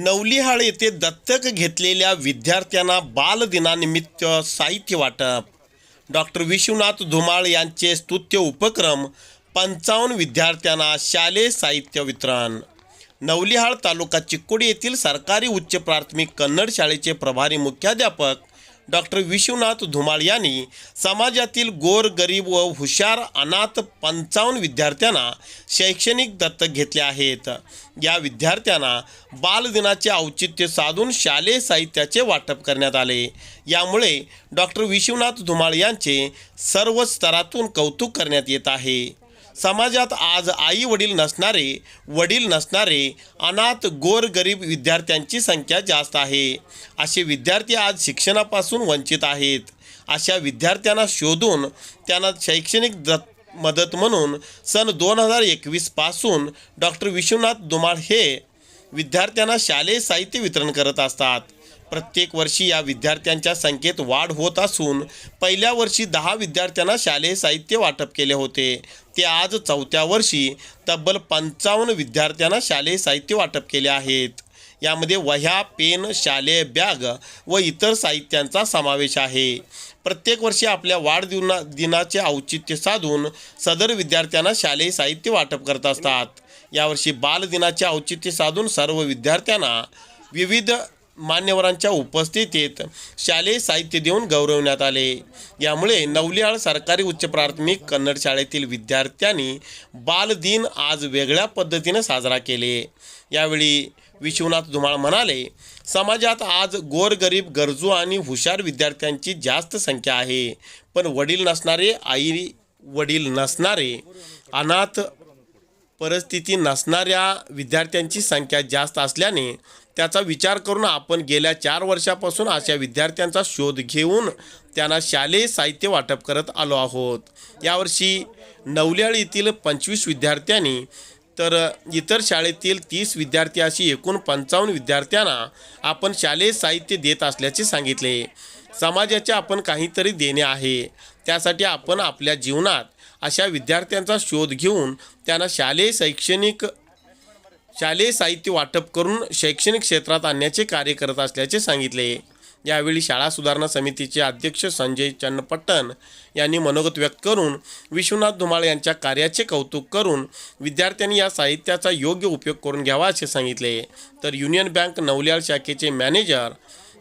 नवलिहाळ येथे दत्तक घेतलेल्या विद्यार्थ्यांना बालदिनानिमित्त साहित्य वाटप. डॉक्टर विश्वनाथ धुमाळ यांचे स्तुत्य उपक्रम पंचावन्न विद्यार्थ्यांना शालेय साहित्य वितरण. नवलिहाळ तालुका चिक्कोडी येथील सरकारी उच्च प्राथमिक कन्नड शाळेचे प्रभारी मुख्याध्यापक डॉक्टर विश्वनाथ धुमाळ यांनी समाजातील गोर गरीब व हुशार अनाथ पंचावन्न विद्यार्थ्यांना शैक्षणिक दत्तक घेतले आहेत. या विद्यार्थ्यांना बालदिनाचे औचित्य साधून शालेय साहित्याचे वाटप करण्यात आले. यामुळे डॉक्टर विश्वनाथ धुमाळ यांचे सर्व स्तरातून कौतुक करण्यात येत आहे. समाजात आज आई वडील नसणारे वडील नसणारे अनाथ गोरगरीब विद्यार्थ्यांची संख्या जास्त आहे. असे विद्यार्थी आज शिक्षणापासून वंचित आहेत. अशा विद्यार्थ्यांना शोधून त्यांना शैक्षणिक द मदत म्हणून सन दोन हजार एकवीसपासून डॉक्टर विश्वनाथ दुमाळ हे विद्यार्थ्यांना शालेय साहित्य वितरण करत असतात. प्रत्येक वर्षी या विद्यार्थ्यांच्या संख्येत वाढ होत असून पहिल्या वर्षी दहा विद्यार्थ्यांना शालेय साहित्य वाटप केले होते. ते आज चौथ्या वर्षी तब्बल पंचावन्न विद्यार्थ्यांना शालेय साहित्य वाटप केले आहेत. यामध्ये वह्या पेन शालेय बॅग व इतर साहित्यांचा समावेश आहे. प्रत्येक वर्षी आपल्या वाढदिना दिनाचे औचित्य साधून सदर विद्यार्थ्यांना शालेय साहित्य वाटप करत असतात. यावर्षी बालदिनाचे औचित्य साधून सर्व विद्यार्थ्यांना विविध मान्यवरांच्या उपस्थितीत शालेय साहित्य देऊन गौरवण्यात आले. यामुळे नवलियाळ सरकारी उच्च प्राथमिक कन्नड शाळेतील विद्यार्थ्यांनी बालदिन आज वेगळ्या पद्धतीने साजरा केले. यावेळी विश्वनाथ धुमाळ म्हणाले समाजात आज गोरगरीब गरजू आणि हुशार विद्यार्थ्यांची जास्त संख्या आहे. पण वडील नसणारे आई वडील नसणारे अनाथ परिस्थिती नसणाऱ्या विद्यार्थ्यांची संख्या जास्त असल्याने त्याचा विचार करून आपण गेल्या चार वर्षापासून अशा विद्यार्थ्यांचा शोध घेऊन त्यांना शालेय साहित्य वाटप करत आलो आहोत. यावर्षी नवल्याळ येथील पंचवीस विद्यार्थ्यांनी तर इतर शाळेतील तीस विद्यार्थी अशी एकूण पंचावन्न विद्यार्थ्यांना आपण शालेय साहित्य देत असल्याचे सांगितले. समाजाचे आपण काहीतरी देणे आहे. त्यासाठी आपण आपल्या जीवनात अशा विद्यार्थ्यांचा शोध घेऊन त्यांना शालेय शैक्षणिक शालेय साहित्य वाटप करून शैक्षणिक क्षेत्रात आणण्याचे कार्य करत असल्याचे सांगितले. यावेळी शाळा सुधारणा समितीचे अध्यक्ष संजय चन्नपट्टण यांनी मनोगत व्यक्त करून विश्वनाथ धुमाळ यांच्या कार्याचे कौतुक करून विद्यार्थ्यांनी या साहित्याचा योग्य उपयोग करून घ्यावा असे सांगितले. तर युनियन बँक नवल्याळ शाखेचे मॅनेजर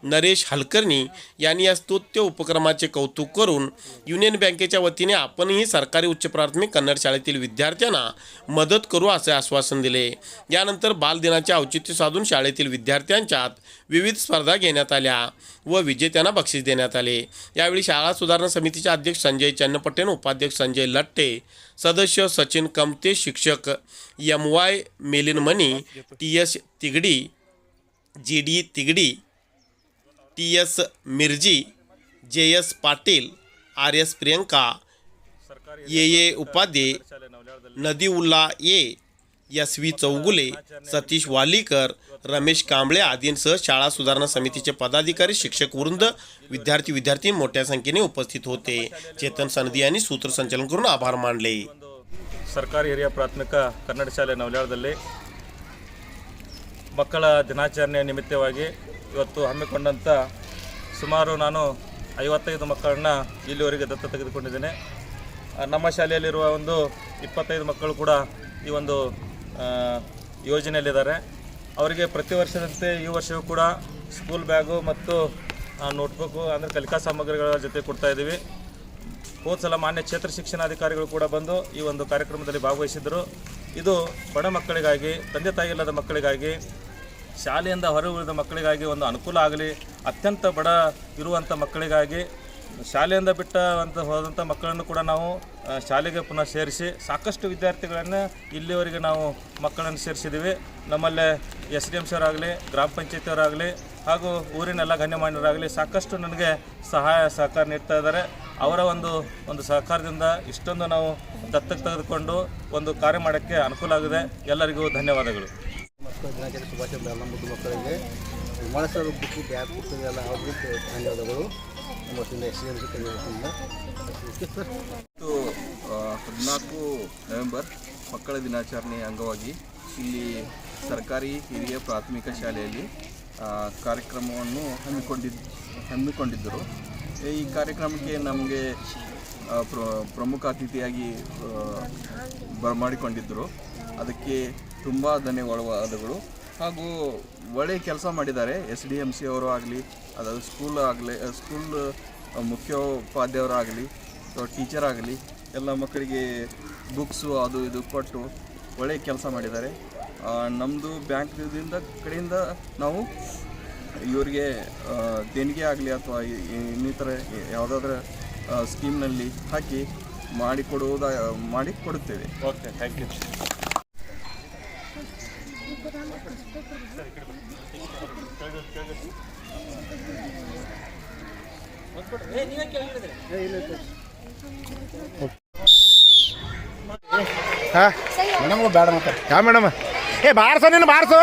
नरेश हलकर्णी यांनी या स्तुत्य उपक्रमाचे कौतुक करून युनियन बँकेच्या वतीने आपणही सरकारी उच्च प्राथमिक कन्नड शाळेतील विद्यार्थ्यांना मदत करू असे आश्वासन दिले. यानंतर बालदिनाचे औचित्य साधून शाळेतील विद्यार्थ्यांच्यात विविध स्पर्धा घेण्यात आल्या व विजेत्यांना बक्षीस देण्यात आले. यावेळी शाळा सुधारणा समितीचे अध्यक्ष संजय चन्नपटेन उपाध्यक्ष संजय लट्टे सदस्य सचिन कमते शिक्षक M Y Melinmani T S Tigadi G D Tigadi T S Mirji J S Patil R S Priyanka ये ये उपाध्ये नदीउल्ला ये एस व्ही चौगुले सतीश वालीकर रमेश कांबळे आदींसह शाळा सुधारणा समितीचे पदाधिकारी शिक्षक वृंद विद्यार्थी विद्यार्थी मोठ्या संख्येने उपस्थित होते चेतन सनदी यांनी सूत्रसंचालन करून आभार मानले ಸರ್ಕಾರಿ ಹಿರಿಯ ಪ್ರಾಥಮಿಕ ಕನ್ನಡ ಶಾಲೆ ನವಲ್ಯಾಳದಲ್ಲಿ ಮಕ್ಕಳ ದಿನಾಚರಣೆ ನಿಮಿತ್ತವಾಗಿ ಇವತ್ತು ಹಮ್ಮಿಕೊಂಡಂಥ ಸುಮಾರು ನಾನು ಐವತ್ತೈದು ಮಕ್ಕಳನ್ನ ಇಲ್ಲಿವರೆಗೆ ದತ್ತ ತೆಗೆದುಕೊಂಡಿದ್ದೇನೆ. ನಮ್ಮ ಶಾಲೆಯಲ್ಲಿರುವ ಒಂದು ಇಪ್ಪತ್ತೈದು ಮಕ್ಕಳು ಕೂಡ ಈ ಒಂದು ಯೋಜನೆಯಲ್ಲಿದ್ದಾರೆ. ಅವರಿಗೆ ಪ್ರತಿ ವರ್ಷದಂತೆ ಈ ವರ್ಷವೂ ಕೂಡ ಸ್ಕೂಲ್ ಬ್ಯಾಗು ಮತ್ತು ನೋಟ್ಬುಕ್ಕು, ಅಂದರೆ ಕಲಿಕಾ ಸಾಮಗ್ರಿಗಳ ಜೊತೆ ಕೊಡ್ತಾ ಇದ್ದೀವಿ. ಹೋದ ಸಲ ಮಾನ್ಯ ಕ್ಷೇತ್ರ ಶಿಕ್ಷಣಾಧಿಕಾರಿಗಳು ಕೂಡ ಬಂದು ಈ ಒಂದು ಕಾರ್ಯಕ್ರಮದಲ್ಲಿ ಭಾಗವಹಿಸಿದರು ಇದು ಬಡ ಮಕ್ಕಳಿಗಾಗಿ, ತಂದೆ ತಾಯಿ ಇಲ್ಲದ ಮಕ್ಕಳಿಗಾಗಿ ಶಾಲೆಯಿಂದ ಹೊರ ಉಳಿದ ಮಕ್ಕಳಿಗಾಗಿ ಒಂದು ಅನುಕೂಲ ಆಗಲಿ, ಅತ್ಯಂತ ಬಡ ಇರುವಂಥ ಮಕ್ಕಳಿಗಾಗಿ ಶಾಲೆಯಿಂದ ಬಿಟ್ಟ ಅಂತ ಹೋದಂಥ ಮಕ್ಕಳನ್ನು ಕೂಡ ನಾವು ಶಾಲೆಗೆ ಪುನಃ ಸೇರಿಸಿ ಸಾಕಷ್ಟು ವಿದ್ಯಾರ್ಥಿಗಳನ್ನು ಇಲ್ಲಿವರೆಗೆ ನಾವು ಮಕ್ಕಳನ್ನು ಸೇರಿಸಿದ್ದೀವಿ ನಮ್ಮಲ್ಲೇ ಎಸ್ ಡಿ ಎಂ ಅವರಾಗಲಿ, ಗ್ರಾಮ ಪಂಚಾಯತಿಯವರಾಗಲಿ ಹಾಗೂ ಊರಿನೆಲ್ಲ ಗಣ್ಯಮಾನ್ಯರಾಗಲಿ ಸಾಕಷ್ಟು ನನಗೆ ಸಹಾಯ, ಸಹಕಾರ ನೀಡ್ತಾ ಇದ್ದಾರೆ. ಅವರ ಒಂದು ಒಂದು ಸಹಕಾರದಿಂದ ಇಷ್ಟೊಂದು ನಾವು ದತ್ತಕ್ಕೆ ತೆಗೆದುಕೊಂಡು ಒಂದು ಕಾರ್ಯ ಮಾಡೋಕ್ಕೆ ಅನುಕೂಲ ಆಗಿದೆ. ಎಲ್ಲರಿಗೂ ಧನ್ಯವಾದಗಳು. ಮಕ್ಕಳ ದಿನಾಚರಣೆ ಶುಭಾಶಯ ನಮ್ಮ ಮುದ್ದು ಮಕ್ಕಳಿಗೆ. ವಿಮಾನ ಸರ್ ಬುಕ್ಕು ಬ್ಯಾಗ್ ಎಲ್ಲ ಅವ್ರಿಗೆ ಧನ್ಯವಾದಗಳು. ನಮ್ಮ ವತಿಯಿಂದ ಎಸ್ ಡಿ ಎಂ ಕಲಿಯೋದ್ರಿಂದ ಓಕೆ ಸರ್. ಇವತ್ತು ಆ, ಹದಿನಾಲ್ಕು ನವೆಂಬರ್ ಮಕ್ಕಳ ದಿನಾಚರಣೆ ಅಂಗವಾಗಿ ಇಲ್ಲಿ ಸರ್ಕಾರಿ ಹಿರಿಯ ಪ್ರಾಥಮಿಕ ಶಾಲೆಯಲ್ಲಿ ಕಾರ್ಯಕ್ರಮವನ್ನು ಹಮ್ಮಿಕೊಂಡಿದ್ದು ಹಮ್ಮಿಕೊಂಡಿದ್ದರು. ಈ ಕಾರ್ಯಕ್ರಮಕ್ಕೆ ನಮಗೆ ಪ್ರ ಪ್ರಮುಖ ಅತಿಥಿಯಾಗಿ ಬರಮಾಡಿಕೊಂಡಿದ್ದರು ಅದಕ್ಕೆ ತುಂಬ ಧನ್ಯವಾದಗಳು ಹಾಗೂ ಒಳ್ಳೆಯ ಕೆಲಸ ಮಾಡಿದ್ದಾರೆ. ಎಸ್ ಡಿ ಎಂ ಸಿ ಅವರು ಆಗಲಿ, ಅದಾದ ಸ್ಕೂಲ್ ಆಗಲಿ ಸ್ಕೂಲ್ ಮುಖ್ಯೋಪಾಧ್ಯಾಯರಾಗಲಿ ಅಥವಾ ಟೀಚರ್ ಆಗಲಿ, ಎಲ್ಲ ಮಕ್ಕಳಿಗೆ ಬುಕ್ಸು ಅದು ಇದು ಕೊಟ್ಟು ಒಳ್ಳೆಯ ಕೆಲಸ ಮಾಡಿದ್ದಾರೆ. ನಮ್ಮದು ಬ್ಯಾಂಕ್ದಿಂದ ಕಡೆಯಿಂದ ನಾವು ಇವರಿಗೆ ದೇಣಿಗೆ ಆಗಲಿ ಅಥವಾ ಇನ್ನಿತರ ಯಾವುದಾದ್ರೂ ಸ್ಕೀಮ್ನಲ್ಲಿ ಹಾಕಿ ಮಾಡಿಕೊಡುವುದ ಮಾಡಿ ಕೊಡುತ್ತೇವೆ ಓಕೆ ಥ್ಯಾಂಕ್ ಯು ಹಾಂ? ಮೇಡಮ್ ಬೇಡ ಮತ್ತೆ. ಯಾವ ಮೇಡಮ್? ಏ ಬಾರ್ಸೋ ನೀನು ಬಾರ್ಸು.